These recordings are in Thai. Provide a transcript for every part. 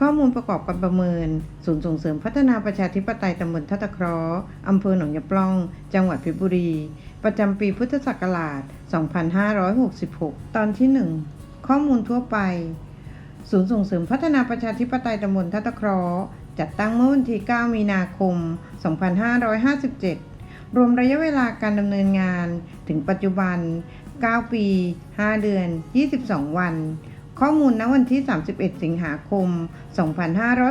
ข้อมูลประกอบการประเมิน ศูนย์ส่งเสริมพัฒนาประชาธิปไตยตำบลทัตะคราะห์อำเภอหนองยะปล่อง จังหวัดเพชรบุรี ประจำปีพุทธศักราช 2566 ตอนที่ 1 ข้อมูลทั่วไป ศูนย์ส่งเสริมพัฒนาประชาธิปไตยตำบลทัตะคราะห์จัดตั้งเมื่อวันที่ 9 มีนาคม 2557 รวมระยะเวลาการดำเนินงานถึงปัจจุบัน 9 ปี 5 เดือน 22 วัน ข้อมูลณวันที่ 31 สิงหาคม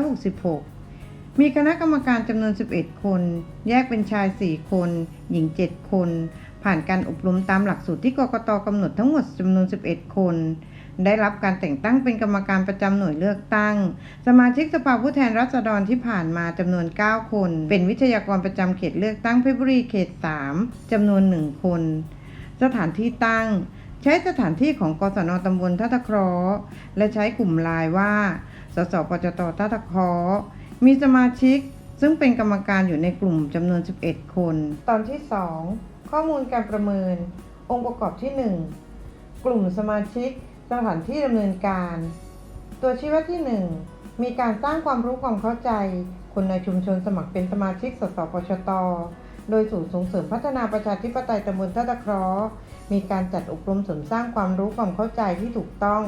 2566 มีคณะกรรมการจำนวน 11 คน แยกเป็นชาย 4 คน หญิง 7 คน ผ่านการอบรมตามหลักสูตรที่กกตกำหนดทั้งหมดจำนวน 11 คน ได้รับการแต่งตั้งเป็นกรรมการประจำหน่วยเลือกตั้ง สมาชิกสภาผู้แทนราษฎรที่ผ่านมาจำนวน 9 คน เป็นวิทยากรประจำเขตเลือกตั้งเพชรบุรีเขต 3จำนวน 1 คน สถานที่ตั้ง ใช้สถานที่ของกศนตำบลท่าตะเคราะห์และใช้กลุ่มลน์ว่า สสปจตท่าตะเคราะห์มีสมาชิกซึ่งเป็นกรรมการอยู่ในกลุ่มจำนวน 11 คน ตอนที่ 2 ข้อมูลการประเมิน องค์ประกอบที่ 1 กลุ่มสมาชิก สถานที่ดำเนินการ ตัวชี้วัดที่ 1 มีการสร้างความรู้ความเข้าใจ คนในชุมชนสมัครเป็นสมาชิก สสปชต โดยศูนย์ส่งเสริมพัฒนาประชาธิปไตยตำบลท่าตะเคราะ มีการจัดอบรมสริมสร้างความรู้ความเข้าใจที่ถูกต้อง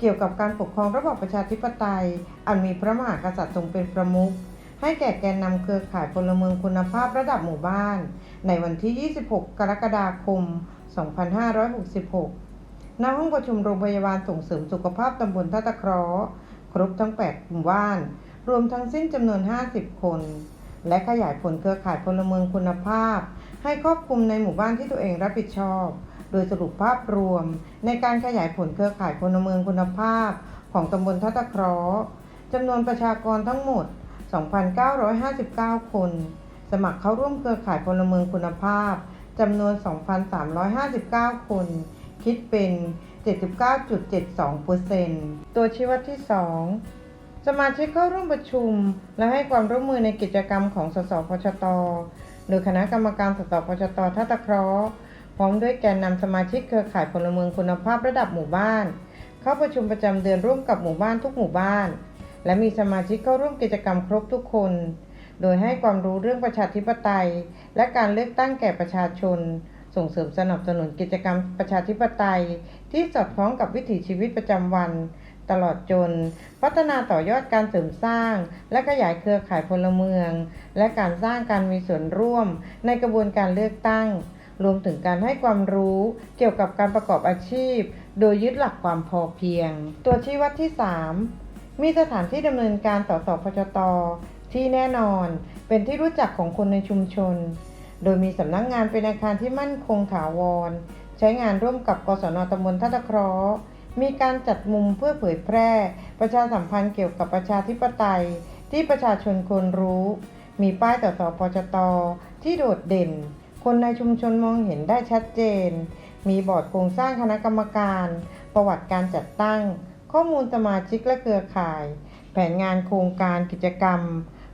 เกี่ยวกับการปกครองระบอบประชาธิปไตย อันมีพระมหากษัตริย์ทรงเป็นประมุขให้แก่แกนนำเครือข่ายพลเมืองคุณภาพระดับหมู่บ้าน ในวันที่ 26 กรกฎาคม 2566 ณ ห้องประชุมโรงพยาบาลส่งเสริมสุขภาพตำบลท่าตะเคราะห์ครบทั้ง 8 หมู่บ้าน รวมทั้งสิ้นจำนวน 50 คน และขยายผลเครือข่ายพลเมืองคุณภาพ ให้ครอบคลุมในหมู่บ้านที่ตัวเองรับผิดชอบ โดยสรุปภาพรวม ในการขยายผลเครือข่ายพลเมืองคุณภาพ ของตำบลท่าตะคราะห์จำนวนประชากรทั้งหมด 2,959 คน สมัครเข้าร่วมเครือข่ายพลเมืองคุณภาพจำนวน 2,359 คน คิดเป็น 79.72%ตัวชี้วัดที่ 2 สมาชิกเข้าร่วมประชุม และให้ความร่วมมือในกิจกรรมของสสพชต โดยคณะกรรมการสสพชตท่าตะเคราะห์ ร้อมด้วยแกนนำสมาชิกเครือข่ายพลเมืองคุณภาพระดับหมู่บ้าน เข้าประชุมประจำเดือนร่วมกับหมู่บ้านทุกหมู่บ้าน และมีสมาชิกเข้าร่วมกิจกรรมครบทุกคน โดยให้ความรู้เรื่องประชาธิปไตย และการเลือกตั้งแก่ประชาชน ส่งเสริมสนับสนุนกิจกรรมประชาธิปไตย ที่สอดคล้องกับวิถีชีวิตประจำวัน ตลอดจน พัฒนาต่อยอดการเสริมสร้าง และขยายเครือข่ายพลเมือง และการสร้างการมีส่วนร่วมในกระบวนการเลือกตั้ง รวมถึงการให้ความรู้เกี่ยวกับการประกอบอาชีพ โดยยึดหลักความพอเพียง ตัวชี้วัดที่ 3 มีสถานที่ดำเนินการต่อสอพชต ที่แน่นอนเป็นที่รู้จักของคนในชุมชน โดยมีสำนักงงานเป็นอาคารที่มั่นคงถาวร ใช้งานร่วมกับกศนตำบลท่าตะเคราะห์มีการจัดมุมเพื่อเผยแพร่ ประชาสัมพันธ์เกี่ยวกับประชาธิปไตย ที่ประชาชนควรรู้ มีป้ายต่อสอพชตที่โดดเด่น คนในชุมชนมองเห็นได้ชัดเจน มีบอร์ดโครงสร้างคณะกรรมการ ประวัติการจัดตั้ง ข้อมูลสมาชิกและเครือข่าย แผนงานโครงการกิจกรรม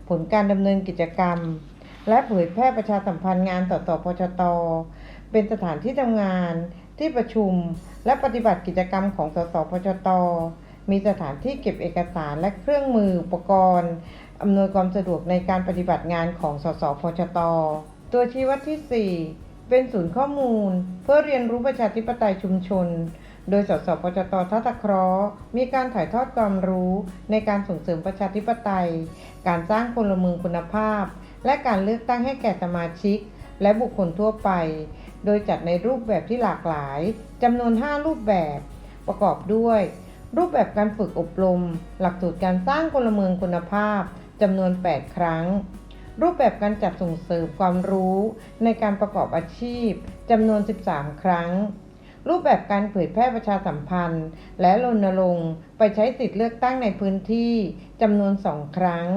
ผลการดำเนินกิจกรรม และเผยแพร่ประชาสัมพันธ์งานต่อสอพชต เป็นสถานที่ทำงานที่ประชุมและปฏิบัติกิจกรรมของสสพชต มีสถานที่เก็บเอกสารและเครื่องมืออุปกรณ์อำนวยความสะดวกในการปฏิบัติงานของสสพชต ตัวชี้วัดที่ 4 เป็นศูนย์ข้อมูล เพื่อเรียนรู้ประชาธิปไตยชุมชน โดยสสพชตท่าตะคราะห์มีการถ่ายทอดความรู้ในการส่งเสริมประชาธิปไตย การสร้างพลเมืองคุณภาพ และการเลือกตั้งให้แก่สมาชิก และบุคคลทั่วไป โดยจัดในรูปแบบที่หลากหลายจำนวน 5 รูปแบบ ประกอบด้วย รูปแบบการฝึกอบรม หลักสูตรการสร้างพลเมืองคุณภาพจำนวน 8 ครั้ง รูปแบบการจัดส่งเสริมความรู้ในการประกอบอาชีพจำนวน 13 ครั้ง รูปแบบการเผยแพร่ประชาสัมพันธ์ และรณรงค์ไปใช้สิทธิเลือกตั้งในพื้นที่จำนวน 2 ครั้ง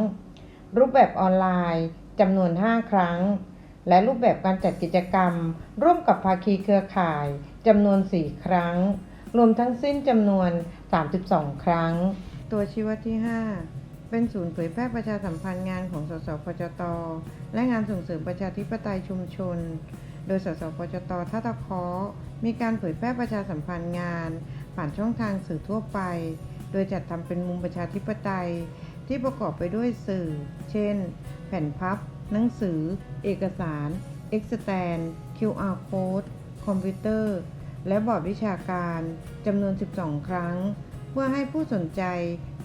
รูปแบบออนไลน์จำนวน 5 ครั้ง และรูปแบบการจัดกิจกรรม ร่วมกับภาคีเครือข่ายจำนวน 4 ครั้ง รวมทั้งสิ้นจำนวน 32 ครั้ง ตัวชี้วัดที่ 5 เป็นศูนย์เผยแพร่ประชาสัมพันธ์งานของสสพจต และงานส่งเสริมประชาธิปไตยชุมชน โดยสสพจตท่าตะเคาะมีการเผยแพร่ประชาสัมพันธ์งาน ผ่านช่องทางสื่อทั่วไป โดยจัดทำเป็นมุมประชาธิปไตย ที่ประกอบไปด้วยสื่อ เช่น แผ่นพับ หนังสือ เอกสารเอ็กซแตน QR code คอมพิวเตอร์ และบอร์ดวิชาการจำนวน 12 ครั้ง เพื่อให้ผู้สนใจ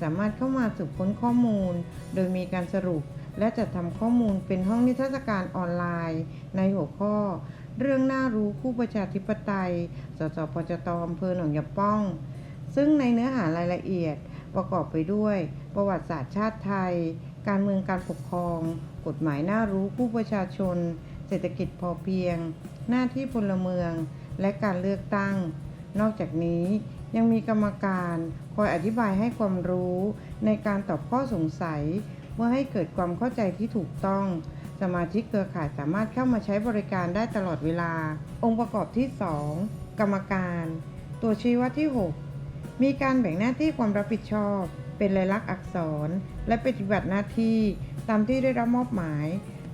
สามารถเข้ามาสืบค้นข้อมูล โดยมีการสรุป และจัดทำข้อมูลเป็นห้องนิทรรศการออนไลน์ ในหัวข้อ เรื่องน่ารู้คู่ประชาธิปไตย สสปจตอำเภอหนองยาป้อง ซึ่งในเนื้อหารายละเอียดประกอบไปด้วย ประวัติศาสตร์ชาติไทย การเมืองการปกครอง กฎหมายน่ารู้คู่ประชาชน เศรษฐกิจพอเพียง หน้าที่พลเมือง และการเลือกตั้ง นอกจากนี้ยังมีกรรมการ คอยอธิบายให้ความรู้ในการตอบข้อสงสัยเพื่อให้เกิดความเข้าใจที่ถูกต้อง สมาชิกเครือข่ายสามารถเข้ามาใช้บริการได้ตลอดเวลา องค์ประกอบที่ 2 กรรมการ ตัวชี้วัดที่ 6 มีการแบ่งหน้าที่ความรับผิดชอบ เป็นลายลักษณ์อักษร และปฏิบัติหน้าที่ตามที่ได้รับมอบหมาย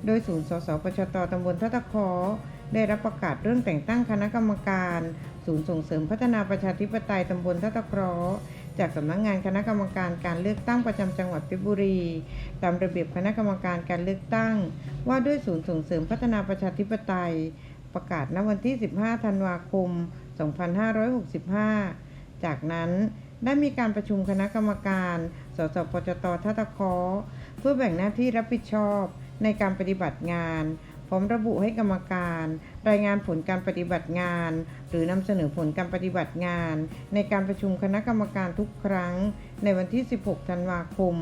โดยศูนย์สสปชตตำบลทัตตะคอได้รับประกาศเรื่องแต่งตั้งคณะกรรมการ ศูนย์ส่งเสริมพัฒนาประชาธิปไตยตำบลทัตตะคราะห์ จากสำนักงานคณะกรรมการการเลือกตั้งประจำจังหวัดเพชรบุรี ตามระเบียบคณะกรรมการการเลือกตั้ง ว่าด้วยศูนย์ส่งเสริมพัฒนาประชาธิปไตย ประกาศณวันที่ 15 ธันวาคม 2565 จากนั้นได้มีการประชุมคณะกรรมการ สสปจตทัตตะคอเพื่อแบ่งหน้าที่รับผิดชอบในการปฏิบัติงาน พร้อมระบุให้กรรมการ รายงานผลการปฏิบัติงาน หรือนำเสนอผลการปฏิบัติงาน ในการประชุมคณะกรรมการทุกครั้ง ในวันที่ 16 ธันวาคม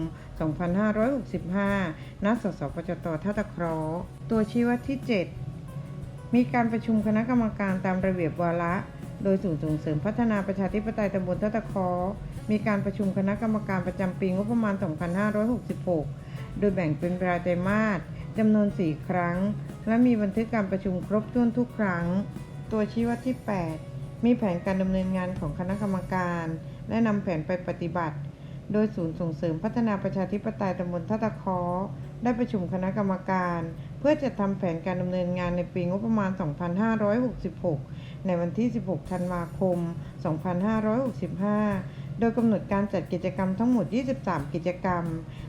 2565 ณ สสปจตทัตตะเคราะตัวชี้วัดที่ 7 มีการประชุมคณะกรรมการตามระเบียบวาระ โดยศูนย์ส่งเสริมพัฒนาประชาธิปไตยตำบลทัตตะเคอมีการประชุมคณะกรรมการประจำปีงบประมาณ 2566 โดยแบ่งเป็นรายไตรมาสจำนวน 4 ครั้ง และมีบันทึกการประชุมครบถ้วนทุกครั้ง ตัวชี้วัดที่ 8 มีแผนการดำเนินงานของคณะกรรมการ และนำแผนไปปฏิบัติ โดยศูนย์ส่งเสริมพัฒนาประชาธิปไตยตำบลทัตตะคอได้ประชุมคณะกรรมการ เพื่อจะทำแผนการดำเนินงานในปีงบประมาณ 2566 ในวันที่ 16 ธันวาคม 2565 โดยกำหนดการจัดกิจกรรมทั้งหมด 23 กิจกรรม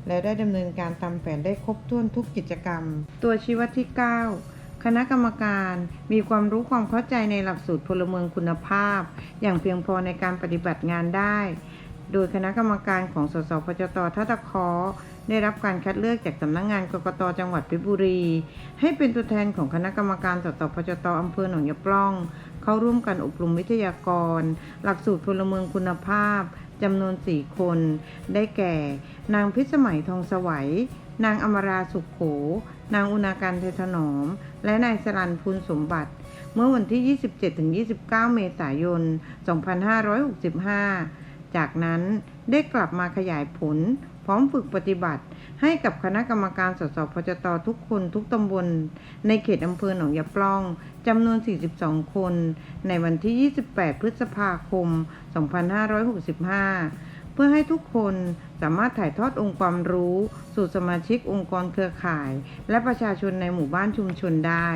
และได้ดำเนินการตามแผนได้ครบถ้วนทุกกิจกรรม ตัวชี้วัดที่ 9 คณะกรรมการมีความรู้ความเข้าใจในหลักสูตรพลเมืองคุณภาพ อย่างเพียงพอในการปฏิบัติงานได้ โดยคณะกรรมการของสสพจตทัตตะเคอได้รับการคัดเลือกจากสำนักงานกกตจังหวัดเพชรบุรี ให้เป็นตัวแทนของคณะกรรมการสสพจตอำเภอหนองยาปล้อง เข้าร่วมกันอบรมวิทยากร หลักสูตรพลเมืองคุณภาพจำนวน 4 คน ได้แก่ นางพิสมัยทองสวัย นางอมราสุขโข นางอุณาการเทถนอม และนายสรันพูนสมบัติ เมื่อวันที่ 27-29 เมษายน 2565 จากนั้นได้กลับมาขยายผล พร้อมฝึกปฏิบัติ ให้กับคณะกรรมการสสพจตทุกคนทุกตำบล ในเขตอำเภอหนองยาปล้องจำนวน 42 คน ในวันที่ 28 พฤษภาคม 2565 พื่อให้ทุกคนสามารถถ่ายทอดองค์ความรู้ สู่สมาชิกองค์กรเครือข่าย และประชาชนในหมู่บ้านชุมชนได้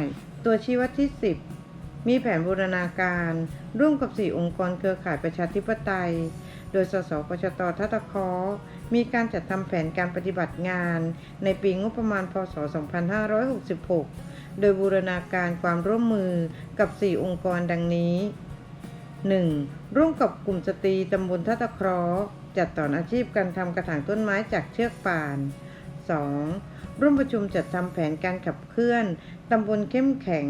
ตัวชี้วัดที่ 10 มีแผนบูรณาการ ร่วมกับ 4 องค์กรเครือข่ายประชาธิปไตย โดยสสปชตทัตตะเคอมีการจัดทำแผนการปฏิบัติงาน ในปีงบประมาณพศ 2566 โดยบูรณาการความร่วมมือกับ 4 องค์กรดังนี้ 1. ร่วมกับกลุ่มสตรีตำบลทัตตะเคราะห์จัดสอนอาชีพการทำกระถางต้นไม้จากเชือกป่าน 2. ร่วมประชุมจัดทำแผนการขับเคลื่อนตำบลเข้มแข็ง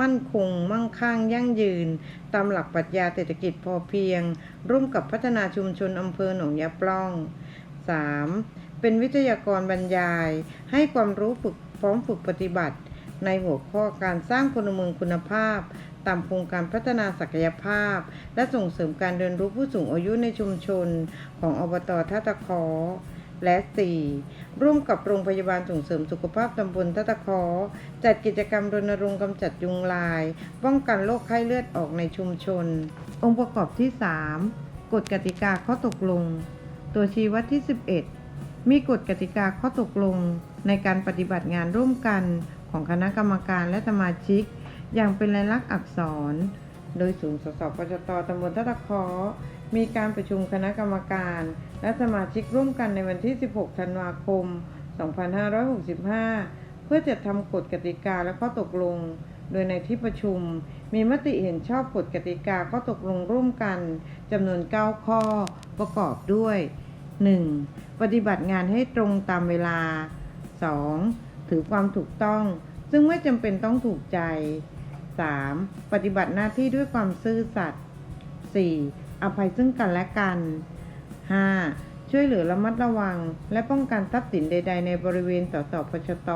มั่นคง มั่งคั่ง ยั่งยืน ตามหลักปรัชญาเศรษฐกิจพอเพียง ร่วมกับพัฒนาชุมชนอำเภอหนองยาปล้อง 3. เป็นวิทยากรบรรยาย ให้ความรู้ฝึกพร้อมฝึกปฏิบัติ ในหัวข้อการสร้างพลเมืองคุณภาพ ตามโครงการพัฒนาศักยภาพ และส่งเสริมการเรียนรู้ผู้สูงอายุในชุมชน ของอบตท่าตะเคอและ 4. ร่วมกับโรงพยาบาลส่งเสริมสุขภาพตำบลท่าตะเคอจัดกิจกรรมรณรงค์กำจัดยุงลาย ป้องกันโรคไข้เลือดออกในชุมชน องค์ประกอบที่ 3 กฎกติกาข้อตกลง ตัวชี้วัดที่ 11 มีกฎกติกาข้อตกลง ในการปฏิบัติงานร่วมกันของคณะกรรมการและสมาชิก อย่างเป็นลายลักษณ์อักษร โดยศูนย์สสปชตตำบลทัตตะเคอมีการประชุมคณะกรรมการ และสมาชิกร่วมกันในวันที่ 16 ธันวาคม 2565 เพื่อจัดทำกฎกติกาและข้อตกลง โดยในที่ประชุมมีมติเห็นชอบกฎกติกาข้อตกลงร่วมกันจำนวน 9 ข้อประกอบด้วย 1. ปฏิบัติงานให้ตรงตามเวลา 2. ถือความถูกต้อง ซึ่งไม่จำเป็นต้องถูกใจ 3. ปฏิบัติหน้าที่ด้วยความซื่อสัตย์ 4. อภัยซึ่งกันและกัน 5. ช่วยเหลือระมัดระวัง และป้องกันทรัพย์สินใด ๆ ในบริเวณสสพชต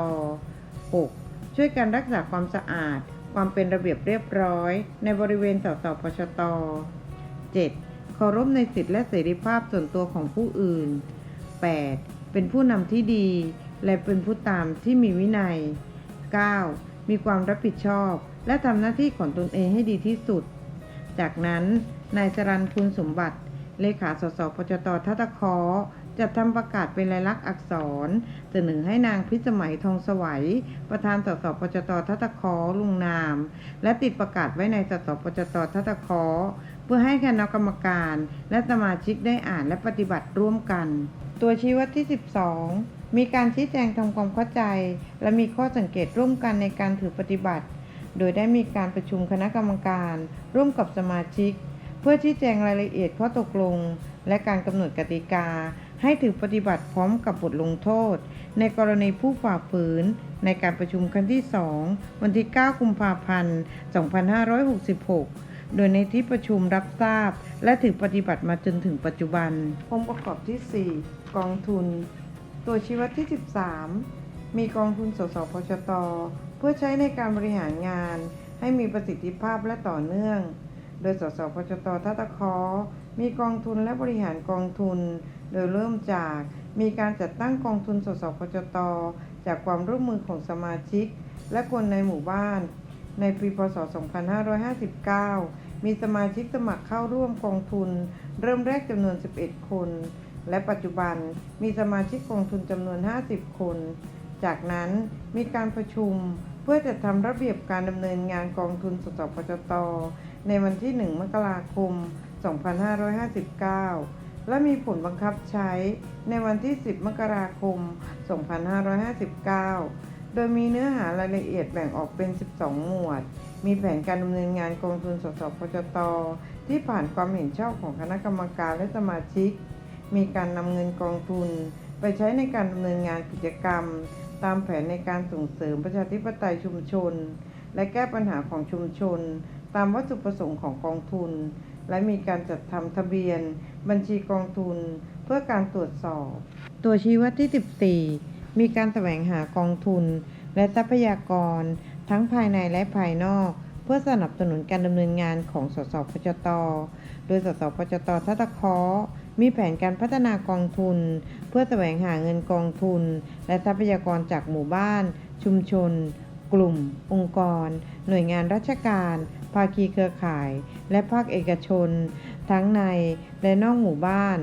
6. ช่วยการรักษาความสะอาด ความเป็นระเบียบเรียบร้อย ในบริเวณสสพชต 7. เคารพในสิทธิและเสรีภาพส่วนตัวของผู้อื่น 8. เป็นผู้นำที่ดี และเป็นผู้ตามที่มีวินัย 9. มีความรับผิดชอบ และทำหน้าที่ของตนเองให้ดีที่สุด จากนั้นนายจรันคุณสมบัติ เลขาสสพชตทัตคอจัดทำประกาศเป็นลายลักษณ์อักษร เสนอให้นางพิสมัยทองสวัย ประธานสสพชตทัตคอลุงนาม และติดประกาศไว้ในสสพชตทัตคอเพื่อให้คณะกรรมการ และสมาชิกได้อ่านและปฏิบัติร่วมกัน ตัวชี้วัดที่ 12 มีการชี้แจงทำความเข้าใจ และมีข้อสังเกตร่วมกันในการถือปฏิบัติ โดยได้มีการประชุมคณะกรรมการ ร่วมกับสมาชิก เพื่อชี้แจงรายละเอียดข้อตกลง และการกำหนดกติกา ให้ถือปฏิบัติพร้อมกับบทลงโทษ ในกรณีผู้ฝ่าฝืน ในการประชุมครั้งที่ 2 วันที่ 9 กุมภาพันธ์ 2566โดยในที่ประชุมรับทราบ และถือปฏิบัติมาจนถึงปัจจุบัน องค์ประกอบที่ 4 กองทุน ตัวชี้วัดที่ 13 มีกองทุนสสพชต เพื่อใช้ในการบริหารงาน ให้มีประสิทธิภาพและต่อเนื่อง โดยสสพชตทัตคอมีกองทุนและบริหารกองทุน โดยเริ่มจากมีการจัดตั้งกองทุนสสพชต จากความร่วมมือของสมาชิก และคนในหมู่บ้าน ในปีพศ 2559 มีสมาชิกสมัครเข้าร่วมกองทุน เริ่มแรกจำนวน 11 คน และปัจจุบันมีสมาชิกกองทุนจำนวน 50 คน จากนั้นมีการประชุมเพื่อจะทำระเบียบการดำเนินงานกองทุนสสพชตในวันที่ 1 มกราคม 2559 และมีผลบังคับใช้ในวันที่ 10 มกราคม 2559 โดยมีเนื้อหารายละเอียดแบ่งออกเป็น 12 หมวด มีแผนการดำเนินงานกองทุนสสพชตที่ผ่านความเห็นชอบของคณะกรรมการและสมาชิก มีการนำเงินกองทุน ไปใช้ในการดำเนินงานกิจกรรม ตามแผนในการส่งเสริมประชาธิปไตยชุมชน และแก้ปัญหาของชุมชน ตามวัตถุประสงค์ของกองทุน และมีการจัดทำทะเบียน บัญชีกองทุน เพื่อการตรวจสอบ ตัวชี้วัดที่ 14 มีการแสวงหากองทุน และทรัพยากร ทั้งภายในและภายนอกเพื่อสนับสนุนการดำเนินงานของสสพชตโดยสสพชตทัตคอ มีแผนการพัฒนากองทุน เพื่อแสวงหาเงินกองทุน และทรัพยากรจากหมู่บ้าน ชุมชน กลุ่ม องค์กร หน่วยงานราชการ ภาคีเครือข่าย และภาคเอกชน ทั้งในและนอกหมู่บ้าน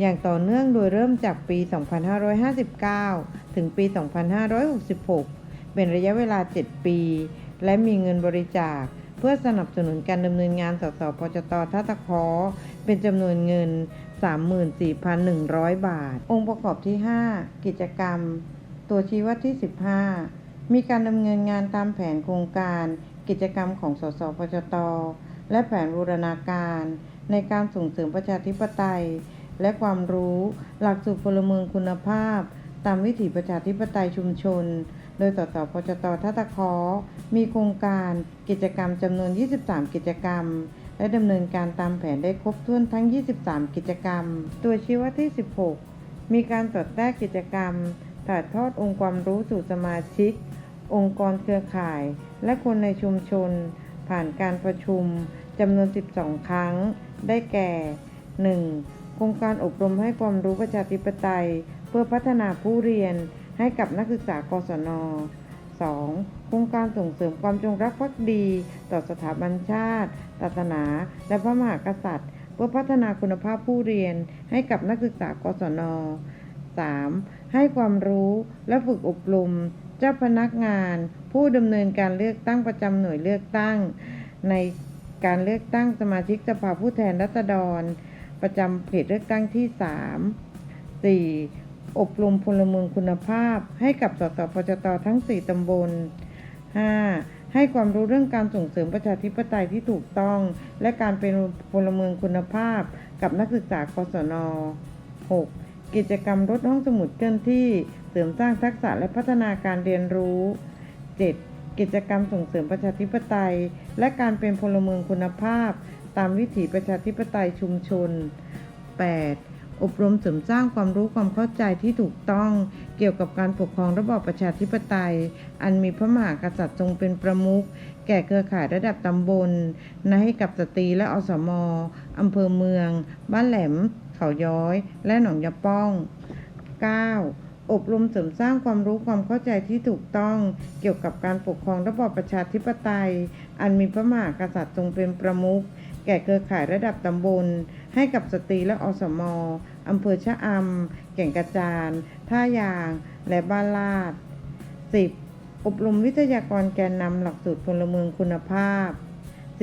อย่างต่อเนื่องโดยเริ่มจากปี 2559 ถึงปี 2566 เป็นระยะเวลา 7 ปี และมีเงินบริจาคเพื่อสนับสนุนการดำเนินงานสสพชตทัตคอเป็นจำนวนเงิน 34,100 บาท องค์ประกอบที่ 5 กิจกรรม ตัวชี้วัดที่ 15 มีการดำเนินงานตามแผนโครงการ กิจกรรมของสสพชต และแผนบูรณาการ ในการส่งเสริมประชาธิปไตย และความรู้หลักสูตรพลเมืองคุณภาพ ตามวิถีประชาธิปไตยชุมชน โดยสสพชตทัตคอมีโครงการ กิจกรรมจำนวน 23 กิจกรรม และดำเนินการตามแผนได้ครบถ้วนทั้ง 23 กิจกรรม ตัวชี้วัดที่ 16 มีการสอดแทรกกิจกรรม ถ่ายทอดองค์ความรู้สู่สมาชิก องค์กรเครือข่าย และคนในชุมชน ผ่านการประชุมจำนวน 12 ครั้ง ได้แก่ 1. โครงการอบรมให้ความรู้ประชาธิปไตย เพื่อพัฒนาผู้เรียนให้กับนักศึกษากศน 2. โครงการส่งเสริมความจงรักภักดี ต่อสถาบันชาติ ศาสนา และพระมหากษัตริย์ เพื่อพัฒนาคุณภาพผู้เรียนให้กับนักศึกษากศน 3. ให้ความรู้และฝึกอบรม เจ้าพนักงาน ผู้ดำเนินการเลือกตั้งประจำหน่วยเลือกตั้ง ในการเลือกตั้งสมาชิกสภาผู้แทนราษฎร ประจำเขตเลือกตั้งที่ 3 4. อบรมพลเมืองคุณภาพ ให้กับสสพจตทั้ง 4 ตำบล 5. ให้ความรู้เรื่องการส่งเสริมประชาธิปไตยที่ถูกต้อง และการเป็นพลเมืองคุณภาพ กับนักศึกษากศน 6. กิจกรรมรถห้องสมุดเคลื่อนที่ เสริมสร้างทักษะและพัฒนาการเรียนรู้ 7. กิจกรรมส่งเสริมประชาธิปไตย และการเป็นพลเมืองคุณภาพ ตามวิถีประชาธิปไตยชุมชน 8. อบรมเสริมสร้างความรู้ความเข้าใจที่ถูกต้อง เกี่ยวกับการปกครองระบอบประชาธิปไตย อันมีพระมหากษัตริย์ทรงเป็นประมุขแก่เครือข่ายระดับตำบลนะให้กับสตรีและอสมอำเภอเมือง บ้านแหลม เขาย้อย และหนองยาป้อง 9. อบรมเสริมสร้างความรู้ความเข้าใจที่ถูกต้อง เกี่ยวกับการปกครองระบอบประชาธิปไตย อันมีพระมหากษัตริย์ทรงเป็นประมุขแก่เครือข่ายระดับตำบล ให้กับสตรีและอสม อำเภอชะอำแก่งกระจาน ท่ายาง และบ้านลาด 10. อบรมวิทยากรแกนนำหลักสูตรพลเมืองคุณภาพ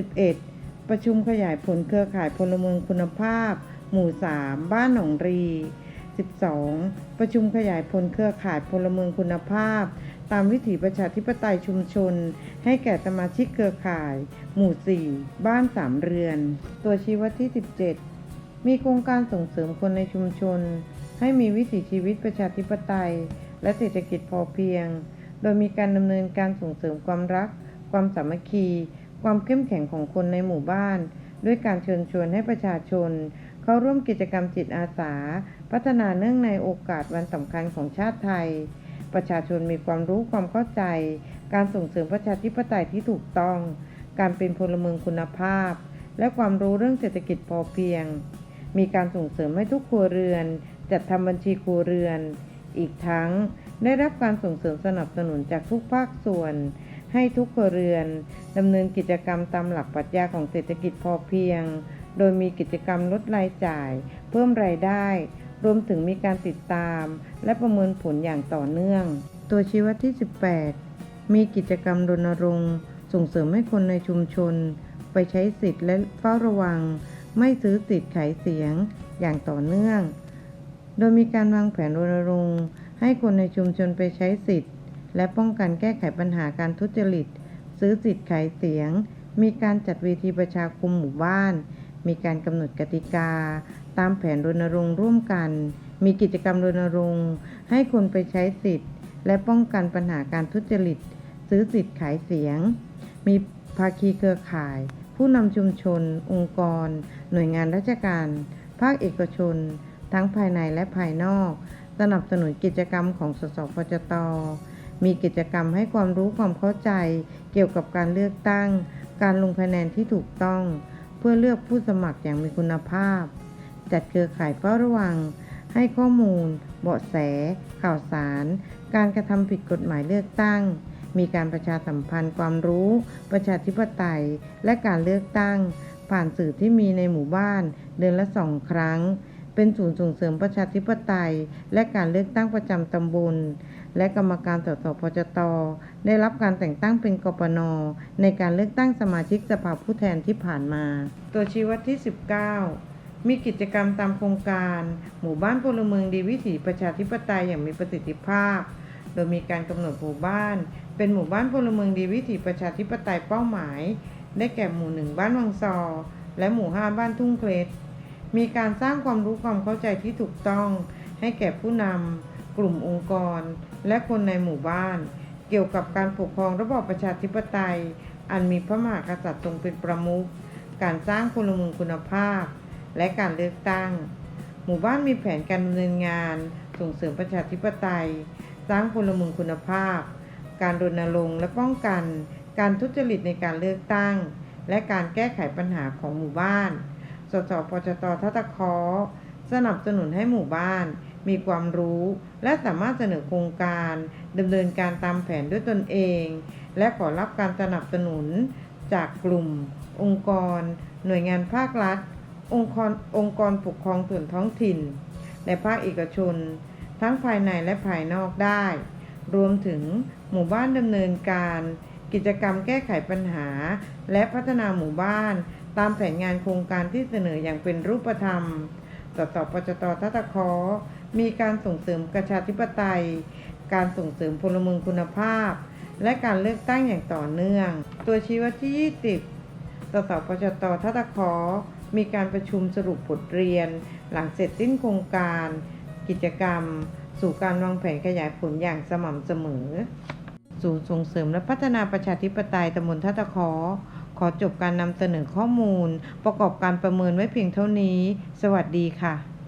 11. ประชุมขยายผลเครือข่ายพลเมืองคุณภาพ หมู่ 3 บ้านหนองรี 12. ประชุมขยายผลเครือข่ายพลเมืองคุณภาพ ตามวิถีประชาธิปไตยชุมชน ให้แก่สมาชิกเครือข่าย หมู่ 4 บ้านสามเรือน ตัวชี้วัดที่ 17 มีโครงการส่งเสริมคนในชุมชน ให้มีวิถีชีวิตประชาธิปไตย และเศรษฐกิจพอเพียง โดยมีการดำเนินการส่งเสริมความรัก ความสามัคคี ความเข้มแข็งของคนในหมู่บ้าน ด้วยการเชิญชวนให้ประชาชน เข้าร่วมกิจกรรมจิตอาสา พัฒนาเนื่องในโอกาสวันสำคัญของชาติไทย ประชาชนมีความรู้ความเข้าใจ การส่งเสริมประชาธิปไตยที่ถูกต้อง การเป็นพลเมืองคุณภาพ และความรู้เรื่องเศรษฐกิจพอเพียง มีการส่งเสริมให้ทุกครัวเรือน จัดทำบัญชีครัวเรือน อีกทั้งได้รับการส่งเสริมสนับสนุนจากทุกภาคส่วน ให้ทุกครัวเรือนดำเนินกิจกรรมตามหลักปรัชญาของเศรษฐกิจพอเพียง โดยมีกิจกรรมลดรายจ่าย เพิ่มรายได้ รวมถึงมีการติดตาม และประเมินผลอย่างต่อเนื่อง ตัวชี้วัดที่ 18 มีกิจกรรมรณรงค์ ส่งเสริมให้คนในชุมชน ไปใช้สิทธิ์และเฝ้าระวัง ไม่ซื้อสิทธิ์ขายเสียงอย่างต่อเนื่อง โดยมีการวางแผนรณรงค์ให้คนในชุมชนไปใช้สิทธิ์ และป้องกันแก้ไขปัญหาการทุจริต ซื้อสิทธิ์ขายเสียง มีการจัดเวทีประชาคมหมู่บ้าน มีการกำหนดกติกา ตามแผนรณรงค์ร่วมกัน มีกิจกรรมรณรงค์ ให้คนไปใช้สิทธิ์ และป้องกันปัญหาการทุจริต ซื้อสิทธิ์ขายเสียง มีภาคีเครือข่าย ผู้นำชุมชน องค์กร หน่วยงานราชการ ภาคเอกชน ทั้งภายในและภายนอก สนับสนุนกิจกรรมของสสพจต มีกิจกรรมให้ความรู้ความเข้าใจ เกี่ยวกับการเลือกตั้ง การลงคะแนนที่ถูกต้อง เพื่อเลือกผู้สมัครอย่างมีคุณภาพ จัดเครือข่ายเฝ้าระวัง ให้ข้อมูล เบาะแส ข่าวสาร การกระทำผิดกฎหมายเลือกตั้ง มีการประชาสัมพันธ์ความรู้ ประชาธิปไตย และการเลือกตั้ง ผ่านสื่อที่มีในหมู่บ้าน เดือนละสองครั้ง เป็นศูนย์ส่งเสริมประชาธิปไตย และการเลือกตั้งประจำตำบล และกรรมการสสพจต ได้รับการแต่งตั้งเป็นกปน ในการเลือกตั้งสมาชิกสภาผู้แทนที่ผ่านมา ตัวชี้วัดที่ 19มีกิจกรรมตามโครงการ หมู่บ้านพลเมืองดีวิถีประชาธิปไตยอย่างมีประสิทธิภาพ โดยมีการกำหนดหมู่บ้าน เป็นหมู่บ้านพลเมืองดีวิถีประชาธิปไตยเป้าหมาย ได้แก่หมู่หนึ่งบ้านวังซอ และหมู่ห้าบ้านทุ่งเคล็ดมีการสร้างความรู้ความเข้าใจที่ถูกต้อง ให้แก่ผู้นำกลุ่มองค์กร และคนในหมู่บ้าน เกี่ยวกับการปกครองระบอบประชาธิปไตย อันมีพระมหากษัตริย์ทรงเป็นประมุขการสร้างพลเมืองคุณภาพ และการเลือกตั้ง หมู่บ้านมีแผนการดำเนินงาน ส่งเสริมประชาธิปไตย สร้างพลเมืองคุณภาพ การรณรงค์และป้องกัน การทุจริตในการเลือกตั้ง และการแก้ไขปัญหาของหมู่บ้าน สสพจตทัตคอสนับสนุนให้หมู่บ้าน มีความรู้และสามารถเสนอโครงการดำเนินการตามแผนด้วยตนเอง และขอรับการสนับสนุนจากกลุ่ม องค์กร หน่วยงานภาครัฐ องค์กรองค์กรปกครองส่วนท้องถิ่น และภาคเอกชน ทั้งภายในและภายนอกได้ รวมถึง หมู่บ้านดำเนินการ กิจกรรมแก้ไขปัญหา และพัฒนาหมู่บ้าน ตามแผนงานโครงการที่เสนออย่างเป็นรูปธรรมสสปชตทัตคอมีการส่งเสริมประชาธิปไตย การส่งเสริมพลเมืองคุณภาพ และการเลือกตั้งอย่างต่อเนื่อง ตัวชี้วัดที่ 20สสปชตทัตคอมีการประชุมสรุปบทเรียน หลังเสร็จสิ้นโครงการ กิจกรรม สู่การวางแผนขยายผลอย่างสม่ำเสมอ ศูนย์ส่งเสริมและพัฒนาประชาธิปไตยตำบลท่าตะเคอขอจบการนำเสนอข้อมูล ประกอบการประเมินไว้เพียงเท่านี้ สวัสดีค่ะ